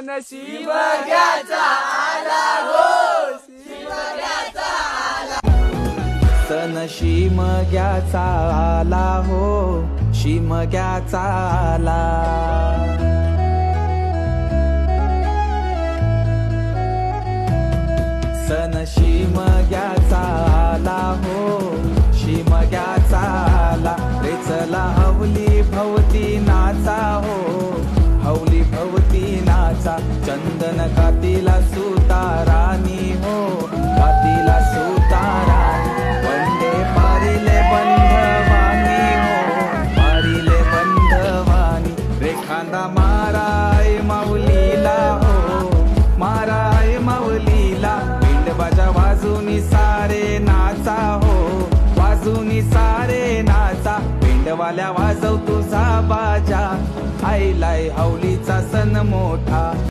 सण घ्याचा आला. हो शिमग्याचा आला. सनशीम घ्याचा आला हो शिमग्याचा आला. रे चला हवली भवती चंदन कातीला सुतारानी हो कातीला सुतारानी वंदे पारिले बंधवानी हो पारिले बंधवानी. रेखांदा माराय माऊलीला हो माराय माऊलीला. पिंड बाजा वाजूनी सारे नाचा हो वाजूनी सारे नाचा. पिंडवाल्या वाजव तुझा बाजा आईलाय हवलीचा सण मोठा.